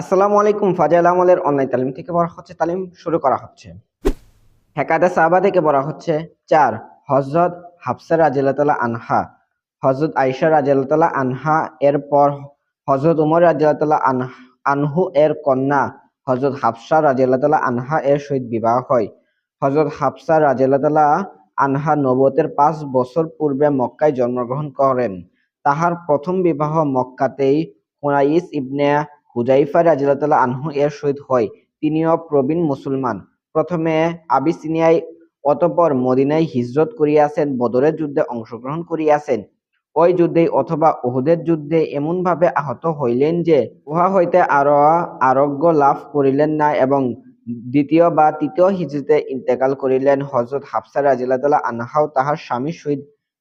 আসসালামু আলাইকুম, ফাজাইল আমলের অনলাইন তালিম থেকে বলা হচ্ছে, তালিম শুরু করা হচ্ছে। হেকাদে সাহাবা থেকে বলা হচ্ছে, চার হজরত হাফসা রাজিয়াল্লাহ আনহা হজরত আইসা রাজিয়াল্লাহ আনহা এর পর হজরত উমর রাজিয়াল্লাহ আনহু এর কন্যা হজরত হাফসা রাজিয়াল্লাহ আনহা, এর সহিত বিবাহ হয়। হজরত হাফসা রাজিয়াল্লাহ আনহা নবতের পাঁচ বছর পূর্বে মক্কায় জন্মগ্রহণ করেন। তাহার প্রথম বিবাহ মক্কাতেই হুনাইস ইবনে হুজাইফা রাজিয়াল্লাহ আনহু এর সহিত হয়। তিনিও প্রবীণ মুসলমান। প্রথমে আবিসিনিয়ায়, অতঃপর মদিনায় হিজরত করিয়াছেন, বদরের যুদ্ধে অংশগ্রহণ করিয়াছেন। ওই যুদ্ধে অথবা উহুদের যুদ্ধে এমনভাবে আহত হইলেন যে, উহা হইতে আরও আরোগ্য লাভ করিলেন না এবং দ্বিতীয় বা তৃতীয় হিজরতে ইন্তেকাল করিলেন হজরত হাফসা রাজিয়াল্লাহ আনহাও তাহার স্বামীর সহিত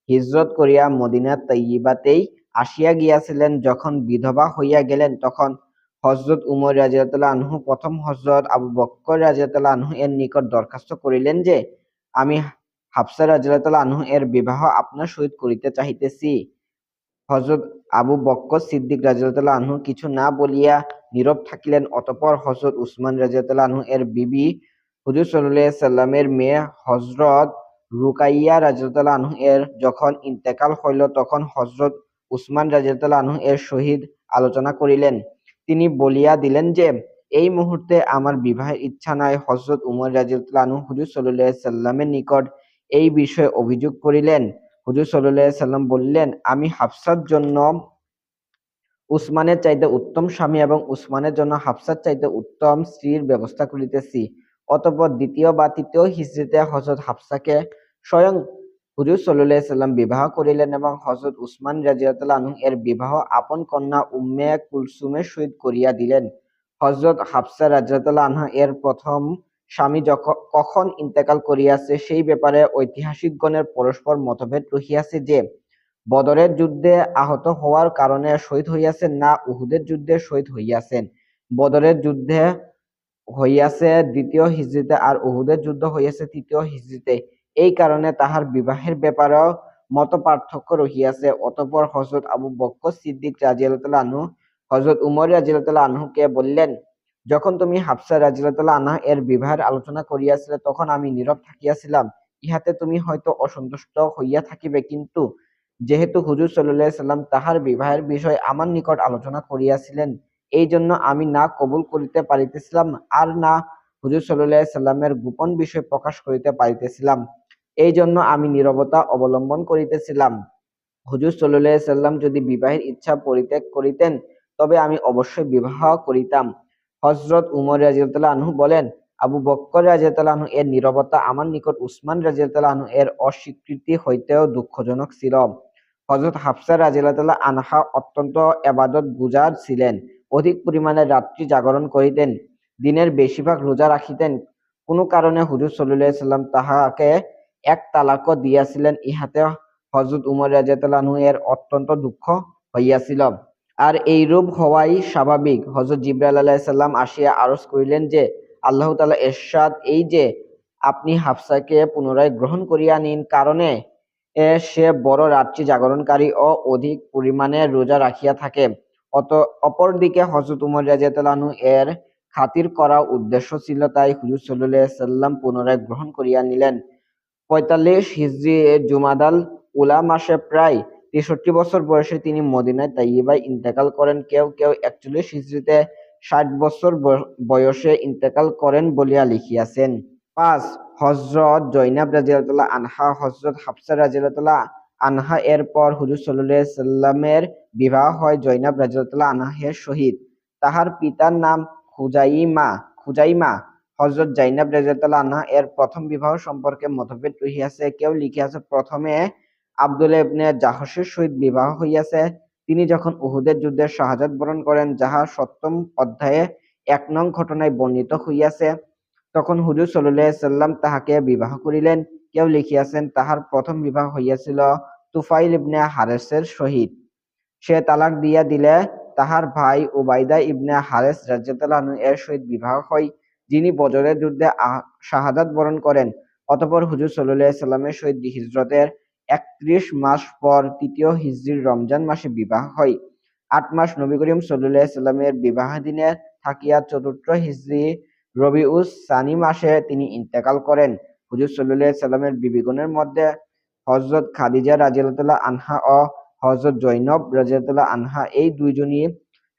হিজরত করিয়া মদিনা তৈয়বাতেই আসিয়া গিয়াছিলেন। যখন বিধবা হইয়া গেলেন, তখন হজরত উমর রাজিয়াল্লাহ আনহু, প্রথম হজরত আবু বক্কর রাজিয়াল্লাহ আনহু এর নিকট দরখাস্ত করিলেন যে, আমি হাফসা রাজিয়াল্লাহ আনহু এর বিবাহ আপনার সহিত করিতে চাহিতেছি। হজরত আবু বক্কর সিদ্দিক রাজিয়াল্লাহ আনহু কিছু না বলিয়া নীরব থাকিলেন, অতপর হজরত উসমান রাজিয়াল্লাহ আনহু এর বিবি হুজুর সাল্লাহ সাল্লামের মেয়ে হজরত রুকাইয়া রাজিয়াল্লাহ আনহু এর যখন ইন্তেকাল হইল, তখন হজরত উসমান রাজিয়াল্লাহ আনহু এর সহিত আলোচনা করিলেন। তিনি বলিয়া দিলেন যে, এই মুহূর্তে আমার বিবাহের ইচ্ছা নাই। হজরত উমর আনহু হুজুর আলাইহি সাল্লামের নিকট এই বিষয়ে অভিযোগ করিলেন। হুজুর আলাইহি সাল্লাম বললেন, আমি হাফসার জন্য উসমানের চাইতে উত্তম স্বামী এবং উসমানের জন্য হাফসার চাইতে উত্তম স্ত্রীর ব্যবস্থা করিতেছি। অতঃপর দ্বিতীয় বা তৃতীয় হিজরিতে হজরত হাফসাকে স্বয়ং হুজুর আলাইহি সাল্লাম বিবাহ করিলেন এবং হজরত উসমান রাদিয়াল্লাহু এর বিবাহ আপন কন্যা উম্মে কুলসুমের সহিত করিয়া দিলেন। হজরত হাফসা রাদিয়াল্লাহু আনহা এর প্রথম স্বামী কখন ইন্তেকাল করিয়াছে সেই ব্যাপারে ঐতিহাসিকগণের পরস্পর মতভেদ রহিয়াছে যে, বদরের যুদ্ধে আহত হওয়ার কারণে শহীদ হইয়াছেন না উহুদের যুদ্ধে শহীদ হইয়াছেন। বদরের যুদ্ধে হইয়াছে দ্বিতীয় হিজরিতে আর উহুদের যুদ্ধ হইয়াছে তৃতীয় হিজরিতে। এই কারণে তাহার বিবাহের ব্যাপারেও মত পার্থক্য রহিয়াছে। অতঃপর হজরত আবু বক্কর সিদ্দিক রাজিয়াল্লাহ আনহু হজরত উমর রাজিয়াল্লাহ আনহুকে বললেন, যখন তুমি হাফসা রাজিয়াল্লাহ আনহা এর বিবাহের আলোচনা করিয়াছিলে, তখন আমি নীরব থাকিয়াছিলাম। ইহাতে তুমি হয়তো অসন্তুষ্ট হইয়া থাকিবে, কিন্তু যেহেতু হুজুর সাল্লাহ সাল্লাম তাহার বিবাহের বিষয় আমার নিকট আলোচনা করিয়াছিলেন এই জন্য আমি না কবুল করিতে পারিতেছিলাম, আর না হুজুর সাল্লাহ সাল্লামের গোপন বিষয় প্রকাশ করিতে পারিতেছিলাম। এই জন্য আমি নীরবতা অবলম্বন করিতেছিলাম। হুজুর সাল্লাহ সাল্লাম যদি বিবাহের ইচ্ছা পরিত্যাগ করিতেন, তবে আমি অবশ্যই বিবাহ করিতাম। হজরত উমর আনহু বলেন, আবু বক্কর আনহু এর নীরবতা আমার নিকট, উসমান আনহু এর অস্বীকৃতি হইতেও দুঃখজনক ছিল। হজরত হাফসা রাজিয়াল্লাহ আনহা অত্যন্ত এবাদত গুজার ছিলেন। অধিক পরিমাণে রাত্রি জাগরণ করিতেন, দিনের বেশিরভাগ রোজা রাখিতেন। কোনো কারণে হুজুর সাল্লাহ সাল্লাম তাহাকে এক তালাকও দিয়াছিলেন, ইহাতে হজরত উমর রাজিয়াল্লাহু এর অত্যন্ত দুঃখ হইয়াছিল। আর এই রূপ হওয়াই স্বাভাবিক। হজরত জিব্রাইল আলাইসাল্লাম আসিয়া আরজ করিলেন যে, আল্লাহ তালা এরশাদ এই যে, আপনি হাফসাকে পুনরায় গ্রহণ করিয়া নিন কারণে সে বড় রাত্রি জাগরণকারী ও অধিক পরিমাণে রোজা রাখিয়া থাকে। অত, অপরদিকে হজরত উমর রাজিয়াতালানু এর খাতির করা উদ্দেশ্য ছিল তাই হুজুর সাল্লাম পুনরায় গ্রহণ করিয়া নিলেন। পঁয়তাল্লিশ হিজরি জুমাদাল উলা মাসে প্রায় তেষট্টি বছর বয়সে তিনি মদিনায় তাইবায় ইন্তেকাল করেন। কেউ কেউ একচল্লিশ হিজড়িতে ষাট বছর বয়সে ইন্তেকাল করেন বলিয়া লিখিয়াছেন। পাঁচ হজরত জৈনাব রাজিয়াল্লাহ আনহা হজরত হাফসা রাজিয়াল্লাহ আনহা এর পর হুজুর সাল্লাহ সাল্লামের বিবাহ হয় জৈনাব রাজিয়াল্লাহ আনহের সহিত। তাহার পিতার নাম খুজাইমা খুজাইমা হজরত জাইনাব রাজিয়াল্লাহ আনহা এর প্রথম বিবাহ সম্পর্কে মতভেদ রহিয়াছে। কেউ লিখিয়াছে, প্রথমে আব্দুল ইবনে জাহসের সহিত বিবাহ হইয়াছে। তিনি যখন উহুদের যুদ্ধে শাহাদাত বরণ করেন, যাহা সপ্তম অধ্যায়ে এক নং ঘটনায় বর্ণিত হইয়াছে, তখন হুজুর সাল্লাহ সাল্লাম তাহাকে বিবাহ করিলেন। কেউ লিখিয়াছেন, তাহার প্রথম বিবাহ হইয়াছিল তুফাইল ইবনে হারেসের সহিত। সে তালাক দিয়া দিলে তাহার ভাই ওবাইদা ইবনে হারেস রাজ্জাতালানু এর সহিত বিবাহ হয়। যিনি বজরের যুদ্ধে শাহাদাত বরণ করেন। অতপর হুজুর সাল্লাহ সাল্লামের সহিত হিজরতের একত্রিশ মাস পর তৃতীয় হিজরির রমজান মাসে বিবাহ হয়। আট মাস নবী করিম সাল্লাহ সাল্লামের বিবাহ দিনে থাকিয়া চতুর্থ হিজরি রবিউস সানি মাসে তিনি ইন্তেকাল করেন। হুজুর সাল্লাল্লাহু সাল্লামের বিবিগণের মধ্যে হযরত খাদিজা রাদিয়াল্লাহু আনহা ও হযরত জৈনব রাদিয়াল্লাহু আনহা এই দুইজনই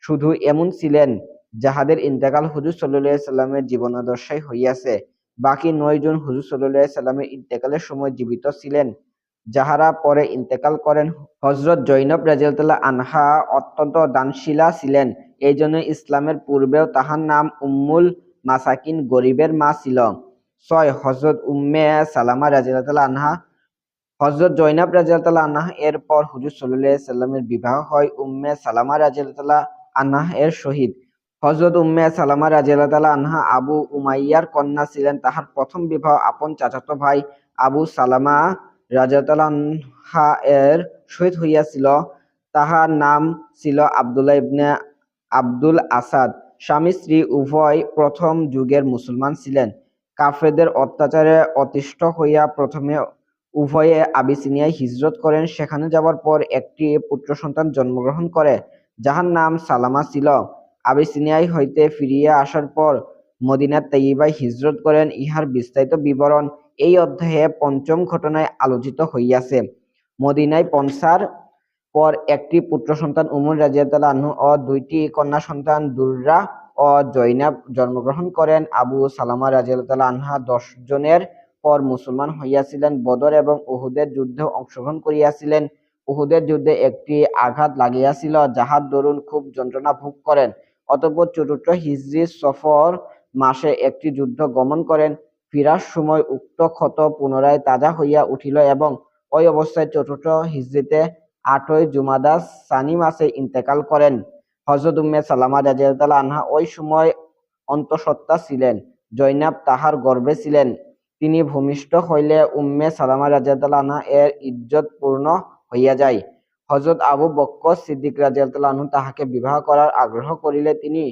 শুধু এমন ছিলেন যাহাদের ইন্তেকাল হুজুর সাল্লাল্লাহু সাল্লামের জীবনাদর্শই হইয়াছে, বাকি নয় জন হুজুর সাল্লাল্লাহু সাল্লামের ইন্তেকালের সময় জীবিত ছিলেন। যাহারা পরে ইন্তেকাল করেন, হযরত জৈনব রাদিয়াল্লাহু আনহা অত্যন্ত দানশীলা ছিলেন। এই জন্য ইসলামের পূর্বেও তাহার নাম উম্মুল মাসাকিন গরিবের মা ছিল। ছয়, হযরত উম্মে সালামা রাদিয়াল্লাহু আনহা। হযরত জৈনব রাদিয়াল্লাহু আনহা এর পর হুজুর সাল্লাল্লাহু সাল্লামের বিবাহ হয় উম্মে সালামা রাদিয়াল্লাহু আনহা এর সহিত। হযরত উম্মে সালামা রাদিয়াল্লাহু আনহা আবু উমাইয়ার কন্যা ছিলেন। তাহার প্রথম বিবাহ আপন চাচাতো ভাই আবু সালামা আনহা এর সহিত হইয়াছিল। তাহার নাম ছিল আব্দুল্লাহ ইবনে আব্দুল আসাদ। স্বামী, স্ত্রী উভয় প্রথম যুগের মুসলমান ছিলেন। কাফেরদের অত্যাচারে অতিষ্ঠ হইয়া প্রথমে উভয়ে আবিসিনিয়ায় হিজরত করেন। সেখানে যাবার পর একটি পুত্র সন্তান জন্মগ্রহণ করে, যাহার নাম সালামা ছিল। আবিসিনিয়ায় হইতে ফিরিয়া আসার পর মদিনার তাইয়িবায় হিজরত করেন। ইহার বিস্তারিত বিবরণ এই অধ্যায়ে পঞ্চম ঘটনায় আলোচিত হইয়াছে। মদিনায় পৌঁছার পর একটি পুত্র সন্তান উমর রাদিয়াল্লাহু আনহু ও দুইটি কন্যা সন্তান দুররা ও জৈনাব জন্মগ্রহণ করেন। আবু সালামা রাদিয়াল্লাহু আনহা দশ জনের পর মুসলমান হইয়াছিলেন। বদর এবং উহুদের যুদ্ধে অংশগ্রহণ করিয়াছিলেন। উহুদের যুদ্ধে একটি আঘাত লাগিয়াছিল, যাহার দরুন খুব যন্ত্রণা ভোগ করেন। অতঃপর চতুর্থ হিজরি সফর মাসে একটি যুদ্ধ গমন করেন। ফিরার সময় উক্ত ক্ষত পুনরায় তাজা হইয়া উঠিল এবং ওই অবস্থায় চতুর্থ হিজরিতে আটই জুমাদাস সানি মাসে ইন্তেকাল করেন। হযরত উম্মে সালামা রাদিয়াল্লাহু আনহা ওই সময় অন্তঃসত্ত্বা ছিলেন, জৈনাব তাহার গর্বে ছিলেন। তিনি ভূমিষ্ঠ হইলে উম্মে সালামা রাদিয়াল্লাহু আনহা এর ইজ্জত পূর্ণ হইয়া যায়। হযরত আবু বক্কর সিদ্দিক আনহু তাহাকে বিবাহ করার আগ্রহ করিলে তিনি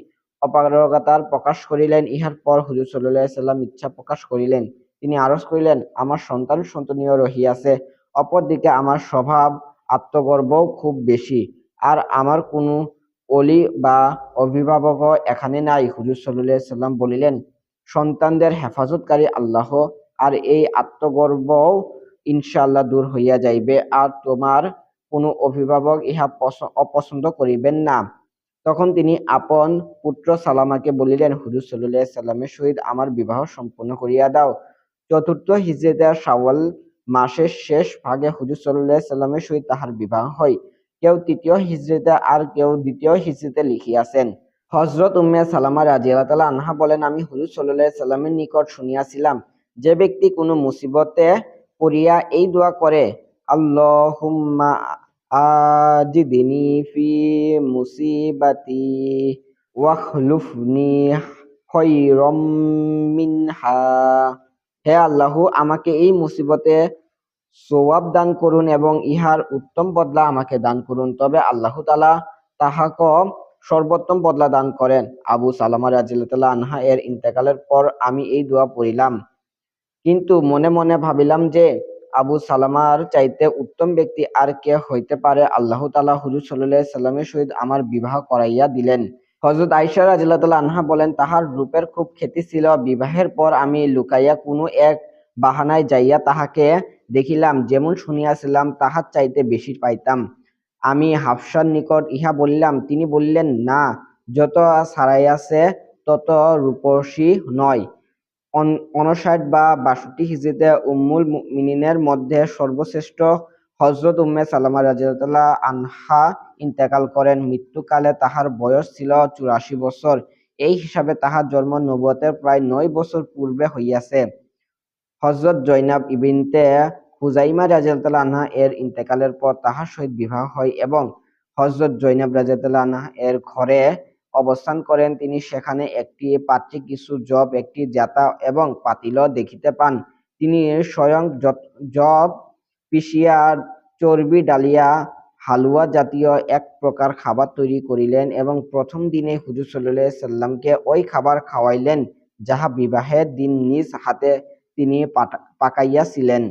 অপারগতার প্রকাশ করিলেন। ইহার পর হুজুর আলাইহি সাল্লাম ইচ্ছা প্রকাশ করিলেন। তিনি আরজ করিলেন, আমার সন্তান সন্তনীয় রহিয়াছে, অপরদিকে আমার স্বভাব, আত্মগর্বও খুব বেশি। আর আমার কোনো অলি বা অভিভাবকও এখানে নাই। হুজুর আলাইহি সাল্লাম বলিলেন, সন্তানদের হেফাজতকারী আল্লাহ, আর এই আত্মগর্বও ইনশাআল্লাহ দূর হইয়া যাইবে। আর তোমার কোনো অভিভাবক ইহা অপছন্দ করিবেন না। তখন তিনি আপন পুত্র সালামাকে বলিলেন, হুজুর আলাইহি সাল্লামের সহিত আমার বিবাহ সম্পন্ন করিয়া দাও। চতুর্থ হিজরিতে শাওয়াল মাসের শেষ ভাগে হুজুর আলাইহি সাল্লামের সহিত তাহার বিবাহ হয়। কেউ তৃতীয় হিজরিতে আর কেউ দ্বিতীয় হিজরিতে লিখিয়াছেন। হজরত উম্মে সালামা রাদিয়াল্লাহু আনহা বলেন, আমি হুজুর আলাইহি সাল্লামের নিকট শুনিয়াছিলাম, যে ব্যক্তি কোনো মুসিবতে পড়িয়া এই দোয়া করে, আল্লাহুম্মা আজিদিনি ফি মুসিবাতি ওয়াখলুফনি খৈরম মিনহা হে আল্লাহ, আমাকে এই মুসিবতে সোয়াব দান করুন এবং ইহার উত্তম বদলা আমাকে দান করুন। তবে আল্লাহ তালা তাহাক সর্বোত্তম বদলা দান করেন। আবু সালামা রাজিল্লাহ আনহা এর ইন্তেকালের পর আমি এই দোয়া পড়িলাম। কিন্তু মনে মনে ভাবিলাম যে আবু সালামার চাইতে উত্তম ব্যক্তি আর কে হইতে পারে? আল্লাহ তালা হুজুর সাল্লাহ সাল্লামের সহিত আমার বিবাহ করাইয়া দিলেন। হজরত আইসা রাজিল্লাহ আনহা বলেন, তাহার রূপের খুব খ্যাতি ছিল। বিবাহের পর আমি লুকাইয়া কোনো এক বাহানায় যাইয়া তাহাকে দেখিলাম, যেমন শুনিয়াছিলাম, তাহার চাইতে বেশি পাইতাম। আমি হাফসার নিকট ইহা বলিলাম, তিনি বললেন, না, যত সারাইয়াছে তত রূপসী নয়। অনষাট বা বাষট্টি হিজড়িতে উম্মুল মিনিনের মধ্যে সর্বশ্রেষ্ঠ হজরত উম্মে সালামা রাজিয়াল্লাহ আনহা ইন্তেকাল করেন। মৃত্যুকালে তাহার বয়স ছিল চুরাশি বছর। এই হিসাবে তাহার জন্ম নবুয়তের প্রায় নয় বছর পূর্বে হইয়াছে। হজরত জৈনাব ইবিনতে হুজাইমা রাজিয়াল্লাহ আনহা এর ইন্তেকালের পর তাহার সহিত বিবাহ হয় এবং হজরত জৈনাব রাজিয়াল্লাহ আনহা এর ঘরে অবস্থান করেন, তিনি সেখানে একটি পাত্রে কিছু জব, একটি জাতা এবং পাতিল দেখিতে পান। তিনি স্বয়ং জব পিষিয়া চর্বি, ডালিয়া, হালুয়া জাতীয় এক প্রকার খাবার তৈরি করিলেন এবং প্রথম দিনে হুজুর সাল্লাহ সাল্লামকে ওই খাবার খাওয়াইলেন, যাহা বিবাহের দিন নিজ হাতে তিনি পাকাইয়াছিলেন।